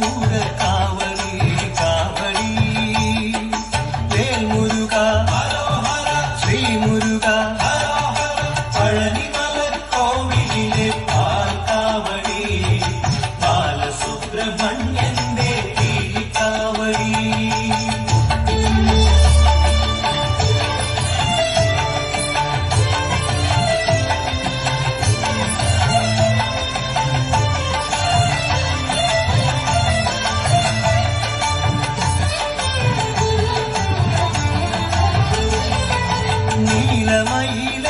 கூட காவடி காவடி வேல் முருகா ஸ்ரீ முருகா பழனி கோவிலே பால் காவடி. பால ميل ميل